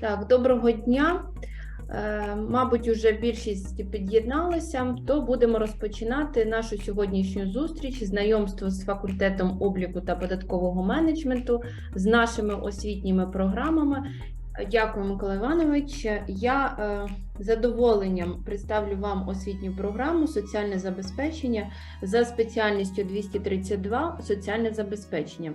Так, доброго дня. Е, Мабуть, уже більшість під'єдналися, то будемо розпочинати нашу сьогоднішню зустріч, знайомство з факультетом обліку та податкового менеджменту, з нашими освітніми програмами. Дякую, Микола Іванович. Я е, задоволенням представлю вам освітню програму соціальне забезпечення за спеціальністю 232 соціальне забезпечення.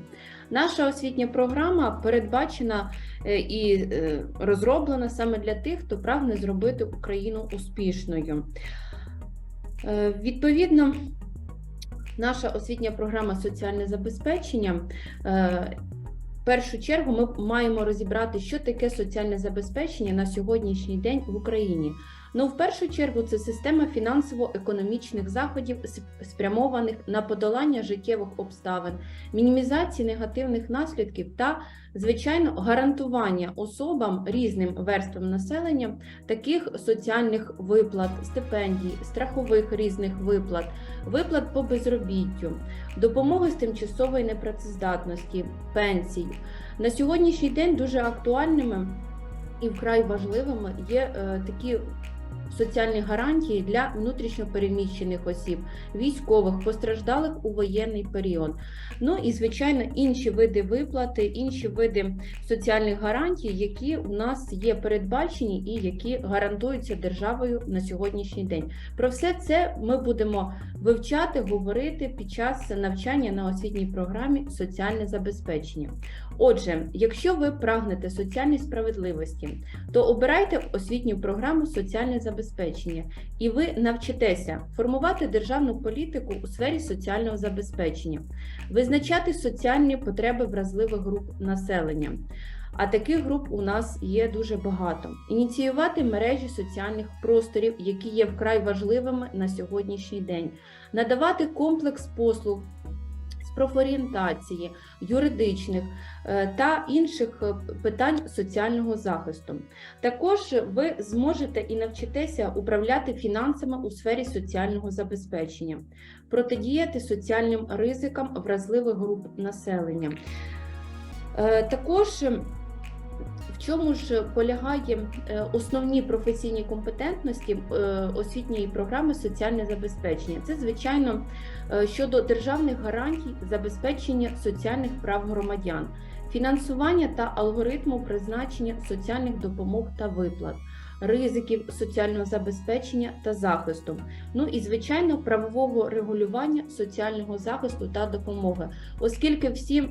Наша освітня програма передбачена е, і е, розроблена саме для тих, хто прагне зробити Україну успішною. Е, Відповідно, наша освітня програма соціальне забезпечення. Першу чергу ми маємо розібрати, що таке соціальне забезпечення на сьогоднішній день в Україні. Ну, в першу чергу, це система фінансово-економічних заходів, спрямованих на подолання життєвих обставин, мінімізації негативних наслідків та, звичайно, гарантування особам різним верствам населення таких соціальних виплат, стипендій, страхових різних виплат, виплат по безробіттю, допомоги з тимчасової непрацездатності, пенсій. На сьогоднішній день дуже актуальними і вкрай важливими є е, такі соціальні гарантії для внутрішньопереміщених осіб, військових, постраждалих у воєнний період. Ну і звичайно інші види виплати, інші види соціальних гарантій, які у нас є передбачені і які гарантуються державою на сьогоднішній день. Про все це ми будемо вивчати, говорити під час навчання на освітній програмі соціальне забезпечення. Отже, якщо ви прагнете соціальної справедливості, то обирайте освітню програму соціальне забезпечення, і ви навчитеся формувати державну політику у сфері соціального забезпечення, визначати соціальні потреби вразливих груп населення. А таких груп у нас є дуже багато. Ініціювати мережі соціальних просторів, які є вкрай важливими на сьогоднішній день, надавати комплекс послуг з профорієнтації, юридичних е, та інших е, питань соціального захисту. Також ви зможете і навчитеся управляти фінансами у сфері соціального забезпечення, протидіяти соціальним ризикам вразливих груп населення. Е, Також в чому ж полягає е, основні професійні компетентності е, освітньої програми соціальне забезпечення? Це, звичайно, е, щодо державних гарантій забезпечення соціальних прав громадян, фінансування та алгоритму призначення соціальних допомог та виплат. Ризиків соціального забезпечення та захисту, ну і звичайно правового регулювання соціального захисту та допомоги, оскільки всі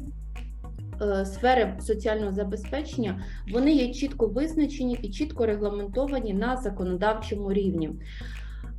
сфери соціального забезпечення вони є чітко визначені і чітко регламентовані на законодавчому рівні.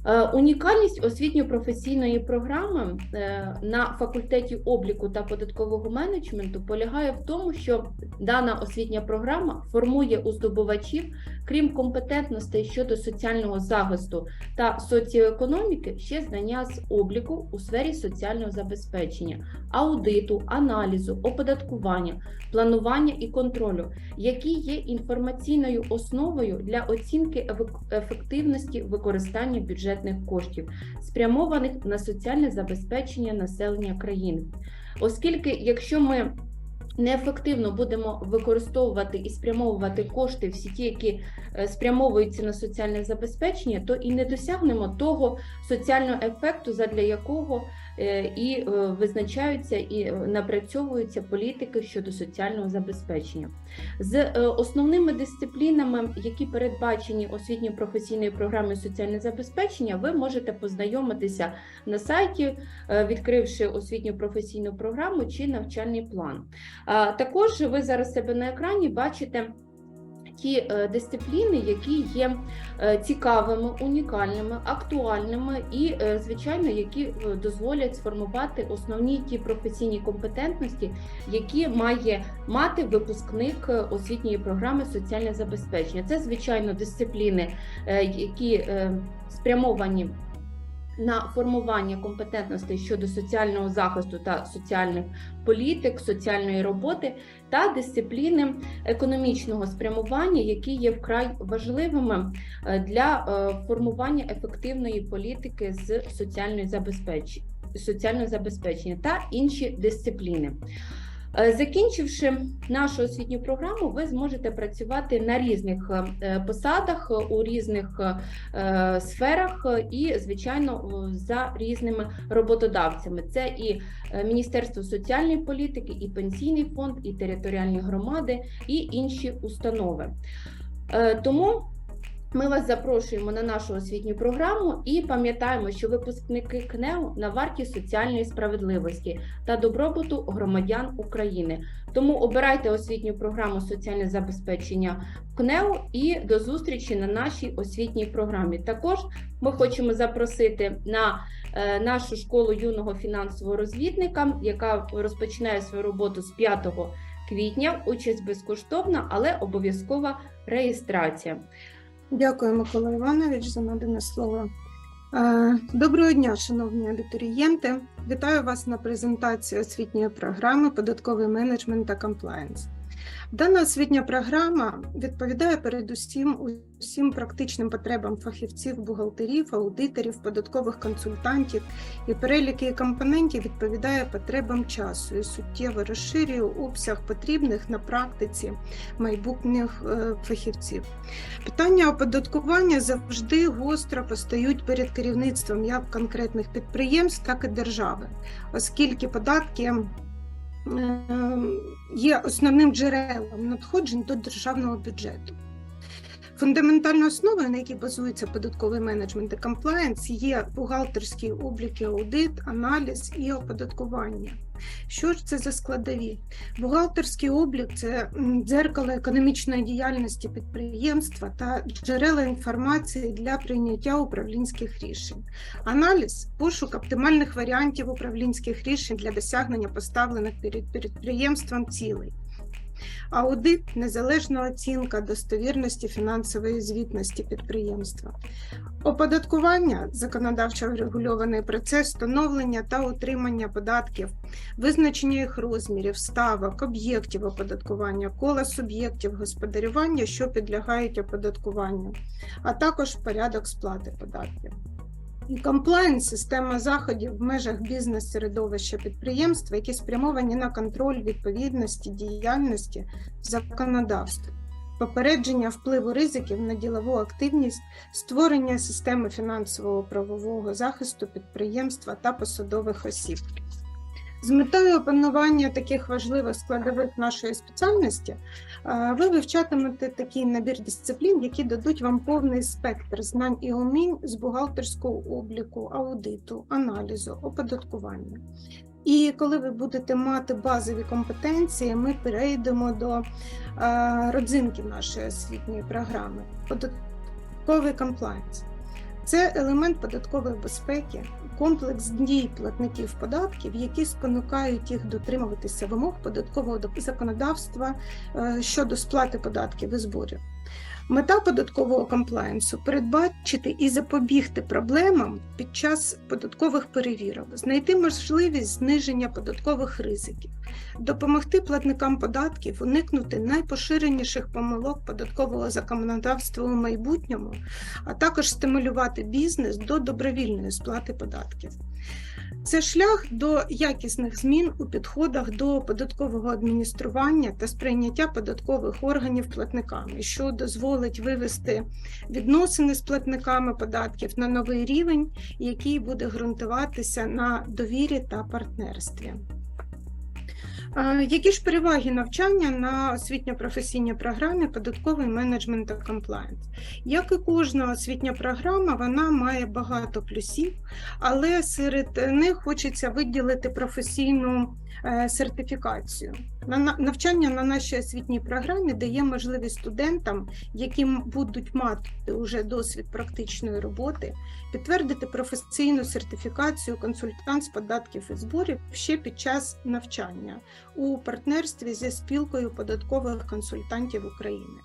Е, Унікальність освітньо-професійної програми е, на факультеті обліку та податкового менеджменту полягає в тому, що дана освітня програма формує у здобувачів, крім компетентностей щодо соціального захисту та соціоекономіки, ще знання з обліку у сфері соціального забезпечення, аудиту, аналізу, оподаткування, планування і контролю, які є інформаційною основою для оцінки ефективності використання бюджетних коштів, спрямованих на соціальне забезпечення населення країни. Оскільки, якщо ми неефективно будемо використовувати і спрямовувати кошти всі ті, які е, спрямовуються на соціальне забезпечення, то і не досягнемо того соціального ефекту, задля якого е, і е, визначаються і напрацьовуються політики щодо соціального забезпечення. З основними дисциплінами, які передбачені освітньо-професійною програмою соціальне забезпечення, ви можете познайомитися на сайті, відкривши освітню професійну програму чи навчальний план. Також ви зараз себе на екрані бачите. Ті е, дисципліни, які є е, цікавими, унікальними, актуальними і, е, звичайно, які дозволять сформувати основні ті професійні компетентності, які має мати випускник освітньої програми соціальне забезпечення. Це, звичайно, дисципліни, які спрямовані на формування компетентностей щодо соціального захисту та соціальних політик, соціальної роботи та дисципліни економічного спрямування, які є вкрай важливими е, для е, формування ефективної політики з соціальної забезпечення. Соціального забезпечення та інші дисципліни. Е, Закінчивши нашу освітню програму, ви зможете працювати на різних е, посадах е, у різних сферах і, звичайно, за різними роботодавцями. Це і Міністерство соціальної політики, і пенсійний фонд, і територіальні громади, і інші установи. Тому ми вас запрошуємо на нашу освітню програму і пам'ятаємо, що випускники КНЕУ на варті соціальної справедливості та добробуту громадян України. Тому обирайте освітню програму соціальне забезпечення КНЕУ і до зустрічі на нашій освітній програмі. Також ми хочемо запросити на е, нашу школу юного фінансового розвідника, яка розпочинає свою роботу з 5 квітня. Участь безкоштовна, але обов'язкова реєстрація. Дякую, Микола Іванович, за надане слово. Е, Доброго дня, шановні абітурієнти. Вітаю вас на презентації освітньої програми Податковий менеджмент та комплаєнс. Дана освітня програма відповідає передусім усім практичним потребам фахівців, бухгалтерів, аудиторів, податкових консультантів. І перелік її компонентів відповідає потребам часу. І суттєво розширює обсяг потрібних на практиці майбутніх е, фахівців. Питання оподаткування завжди гостро постають перед керівництвом як конкретних підприємств, так і держави, оскільки податки є основним джерелом надходжень до державного бюджету. Фундаментальною основою, на якій базується податковий менеджмент і комплаєнс, є бухгалтерський облік, і аудит, аналіз і оподаткування. Що ж це за складові? Бухгалтерський облік це дзеркало економічної діяльності підприємства та джерела інформації для прийняття управлінських рішень. Аналіз пошук оптимальних варіантів управлінських рішень для досягнення поставлених перед підприємством цілей. Аудит незалежна оцінка достовірності фінансової звітності підприємства. Оподаткування законодавчо врегульований процес встановлення та утримання податків, визначення їх розмірів, ставок, об'єктів оподаткування, кола суб'єктів господарювання, що підлягають оподаткуванню, а також порядок сплати податків. І комплаєнс – система заходів в межах бізнес-середовища підприємства, які спрямовані на контроль відповідності діяльності законодавства, попередження впливу ризиків на ділову активність, створення системи фінансового правового захисту підприємства та посадових осіб. З метою опанування таких важливих складових нашої спеціальності е, ви вивчатимете такий набір дисциплін, які дадуть вам повний спектр знань і умінь з бухгалтерського обліку, аудиту, аналізу, оподаткування. І коли ви будете мати базові компетенції, ми перейдемо до е, родзинки нашої освітньої програми податковий комплаєнс. Це елемент податкової безпеки, комплекс дій платників податків, які спонукають їх дотримуватися вимог податкового законодавства е, щодо сплати податків і зборів. Мета податкового комплаєнсу передбачити і запобігти проблемам під час податкових перевірок, знайти можливість зниження податкових ризиків, допомогти платникам податків уникнути найпоширеніших помилок податкового законодавства у майбутньому, а також стимулювати бізнес до добровільної сплати податків. Це шлях до якісних змін у підходах до податкового адміністрування та сприйняття податкових органів платниками, що дозволить вивести відносини з платниками податків на новий рівень, який буде ґрунтуватися на довірі та партнерстві. Які ж переваги навчання на освітньо-професійній програмі податковий менеджмент та комплаєнс? Як і кожна освітня програма, вона має багато плюсів, але серед них хочеться виділити професійну сертифікацію. На на- навчання на нашій освітній програмі дає можливість студентам, які будуть мати уже досвід практичної роботи, підтвердити професійну сертифікацію консультант з податків і зборів ще під час навчання у партнерстві зі спілкою податкових консультантів України.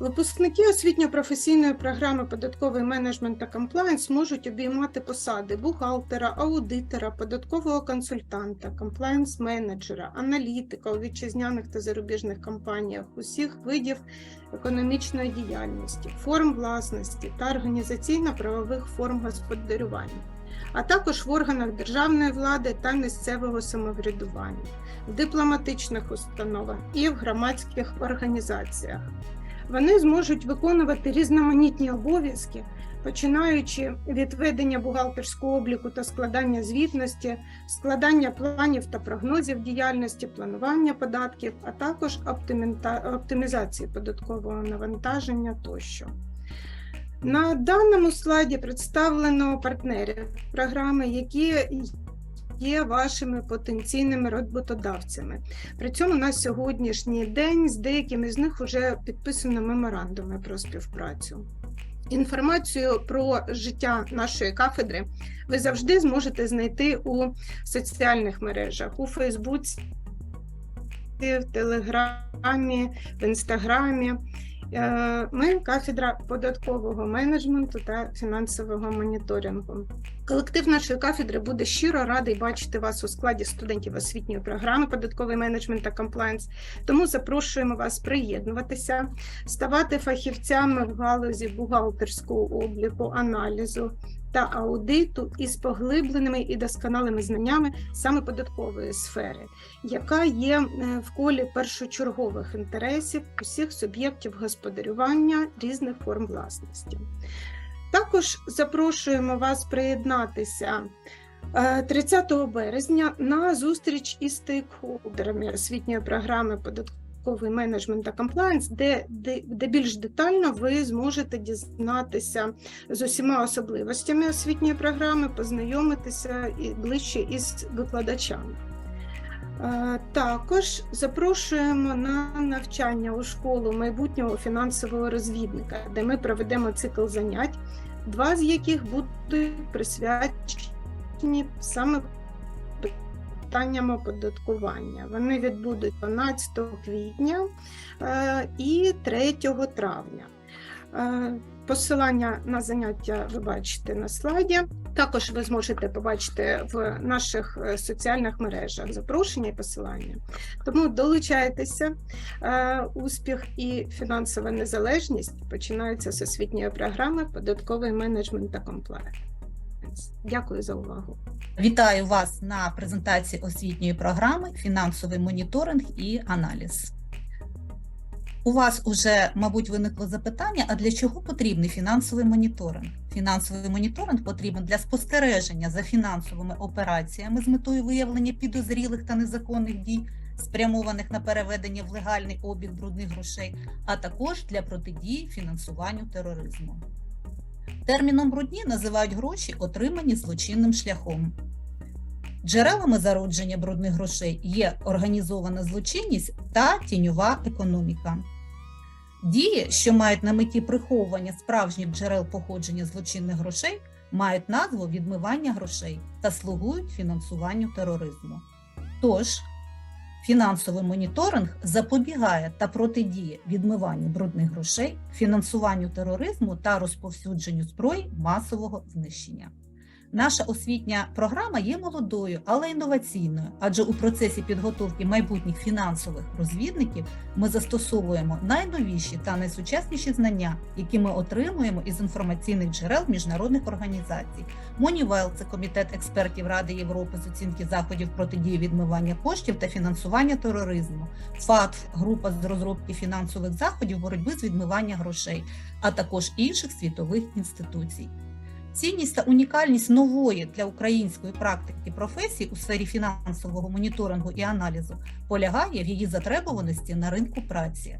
Випускники освітньо-професійної програми податковий менеджмент та комплаєнс можуть обіймати посади бухгалтера, аудитора, податкового консультанта, комплаєнс-менеджера, аналітика у вітчизняних та зарубіжних компаніях усіх видів економічної діяльності, форм власності та організаційно-правових форм господарювання. а також в органах державної влади та місцевого самоврядування, в дипломатичних установах і в громадських організаціях. Вони зможуть виконувати різноманітні обов'язки, починаючи від ведення бухгалтерського обліку та складання звітності, складання планів та прогнозів діяльності, планування податків, а також оптимізації податкового навантаження тощо. На даному слайді представлено партнерів програми, які є вашими потенційними роботодавцями. При цьому на сьогоднішній день з деякими з них вже підписано меморандуми про співпрацю. Інформацію про життя нашої кафедри ви завжди зможете знайти у соціальних мережах, у Фейсбуці, в Телеграмі, в Інстаграмі. Е, Ми кафедра податкового менеджменту та фінансового моніторингу. Колектив нашої кафедри буде щиро радий бачити вас у складі студентів освітньої програми податковий менеджмент та комплаєнс. Тому запрошуємо вас приєднуватися, ставати фахівцями в галузі бухгалтерського обліку, аналізу та аудиту із поглибленими і досконалими знаннями саме податкової сфери, яка є е, в колі першочергових інтересів усіх суб'єктів господарювання різних форм власності. Також запрошуємо вас приєднатися е, 30 березня на зустріч із стейкхолдерами освітньої програми податковий менеджмент та комплаєнс, де, де, де більш детально ви зможете дізнатися з усіма особливостями освітньої програми, познайомитися і ближче із викладачами. Е, Також запрошуємо на навчання у школу майбутнього фінансового розвідника, де ми проведемо цикл занять, два з яких будуть присвячені саме питанням оподаткування. Вони відбудуть 12 квітня е, і 3 травня. Е, Посилання на заняття ви бачите на слайді. Також ви зможете побачити в наших е, соціальних мережах запрошення і посилання. Тому долучайтеся. Успіх і фінансова незалежність починаються з освітньої програми податковий менеджмент та Дякую за увагу. Вітаю вас на презентації освітньої програми Фінансовий моніторинг і аналіз. У вас уже, мабуть, виникло запитання: а для чого потрібний фінансовий моніторинг? Фінансовий моніторинг потрібен для спостереження за фінансовими операціями з метою виявлення підозрілих та незаконних дій, спрямованих на переведення в легальний обіг брудних грошей, а також для протидії фінансуванню тероризму. Терміном брудні називають гроші, отримані злочинним шляхом. Джерелами зародження брудних грошей є організована злочинність та тіньова економіка. Дії, що мають на меті приховування справжніх джерел походження злочинних грошей, мають назву відмивання грошей та слугують фінансуванню тероризму. Тож, фінансовий моніторинг запобігає та протидіє відмиванню брудних грошей, фінансуванню тероризму та розповсюдженню зброї масового знищення. Наша освітня програма є молодою, але інноваційною, адже у процесі підготовки майбутніх фінансових розвідників ми застосовуємо найновіші та найсучасніші знання, які ми отримуємо із інформаційних джерел міжнародних організацій. Монівел це комітет експертів Ради Європи з оцінки заходів протидії відмивання коштів та фінансування тероризму, ФАТФ група з розробки фінансових заходів боротьби з відмивання грошей, а також інших світових інституцій. Цінність та унікальність нової для української практики професії у сфері фінансового моніторингу і аналізу полягає в її затребуваності на ринку праці.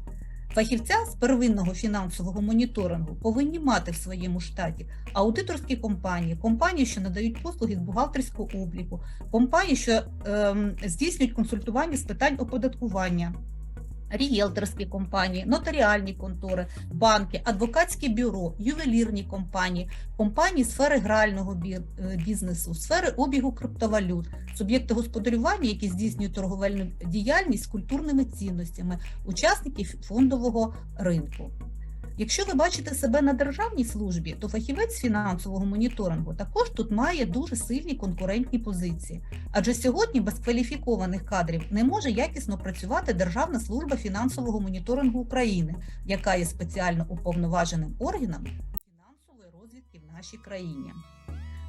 Фахівця з первинного фінансового моніторингу повинні мати в своєму штаті аудиторські компанії, компанії, що надають послуги з бухгалтерського обліку, компанії, що ем, здійснюють консультування з питань оподаткування. Рієлторські компанії, нотаріальні контори, банки, адвокатське бюро, ювелірні компанії, компанії сфери грального е, бізнесу, сфери обігу криптовалют, суб'єкти господарювання, які здійснюють торговельну діяльність з культурними цінностями, учасники фондового ринку. Якщо ви бачите себе на державній службі, то фахівець фінансового моніторингу також тут має дуже сильні конкурентні позиції. Адже сьогодні без кваліфікованих кадрів не може якісно працювати Державна служба фінансового моніторингу України, яка є спеціально уповноваженим органом фінансової розвідки в нашій країні.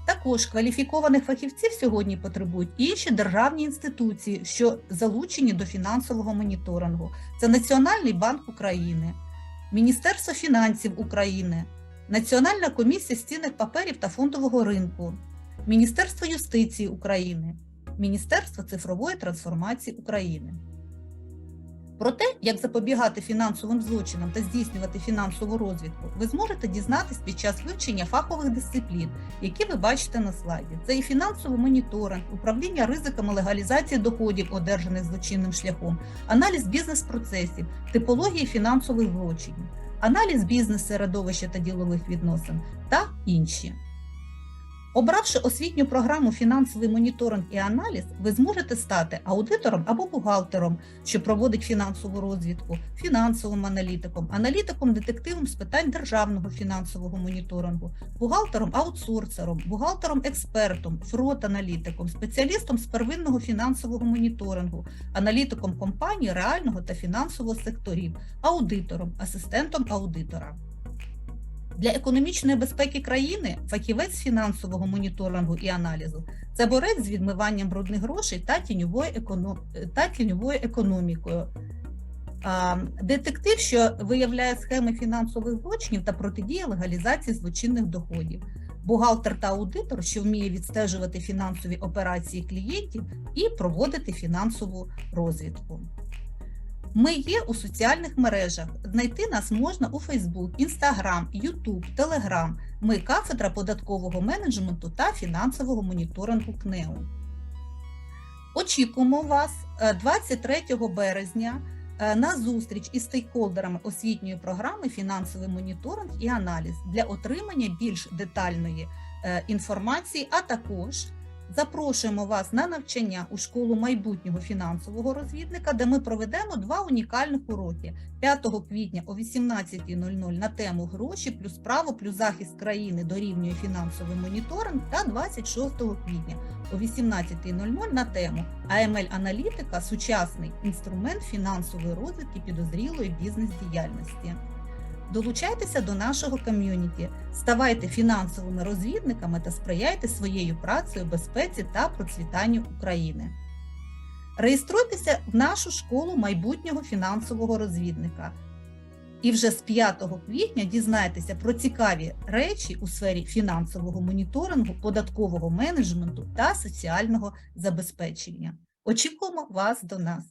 Також кваліфікованих фахівців сьогодні потребують інші державні інституції, що залучені до фінансового моніторингу. Це Національний банк України, Міністерство фінансів України, Національна комісія з цінних паперів та фондового ринку, Міністерство юстиції України, Міністерство цифрової трансформації України. Про те, як запобігати фінансовим злочинам та здійснювати фінансову розвідку, ви зможете дізнатись під час вивчення фахових дисциплін, які ви бачите на слайді. Це і фінансовий моніторинг, управління ризиками легалізації доходів, одержаних злочинним шляхом, аналіз бізнес-процесів, типології фінансових злочинів, аналіз бізнес-середовища та ділових відносин та інші. Обравши освітню програму фінансовий моніторинг і аналіз, ви зможете стати аудитором або бухгалтером, що проводить фінансову розвідку, фінансовим аналітиком, аналітиком детективом з питань державного фінансового моніторингу, бухгалтером-аутсорсером, бухгалтером-експертом, фрот-аналітиком, спеціалістом з первинного фінансового моніторингу, аналітиком компанії реального та фінансового секторів, аудитором, асистентом аудитора. Для економічної безпеки країни фахівець фінансового моніторингу і аналізу це борець з відмиванням брудних грошей та тіньовою, економ... та тіньовою економікою. А, Детектив, що виявляє схеми фінансових злочинів та протидіє легалізації злочинних доходів. Бухгалтер та аудитор, що вміє відстежувати фінансові операції клієнтів і проводити фінансову розвідку. Ми є у соціальних мережах. Знайти нас можна у Facebook, Instagram, YouTube, Telegram. Ми кафедра податкового менеджменту та фінансового моніторингу КНЕУ. Очікуємо вас е, 23 березня е, на зустріч із стейкхолдерами освітньої програми фінансовий моніторинг і аналіз для отримання більш детальної е, інформації, а також Запрошуємо вас на навчання у школу майбутнього фінансового розвідника, де ми проведемо два унікальних уроки 5 квітня о 18.00 на тему гроші плюс право плюс захист країни дорівнює фінансовий моніторинг та 26 квітня о 18.00 на тему АМЛ-аналітика сучасний інструмент фінансової розвідки підозрілої бізнес-діяльності. Долучайтеся до нашого ком'юніті, ставайте фінансовими розвідниками та сприяйте своєю працею безпеці та процвітанню України. Реєструйтеся в нашу школу майбутнього фінансового розвідника. І вже з 5 квітня дізнайтеся про цікаві речі у сфері фінансового моніторингу, податкового менеджменту та соціального забезпечення. Очікуємо вас до нас!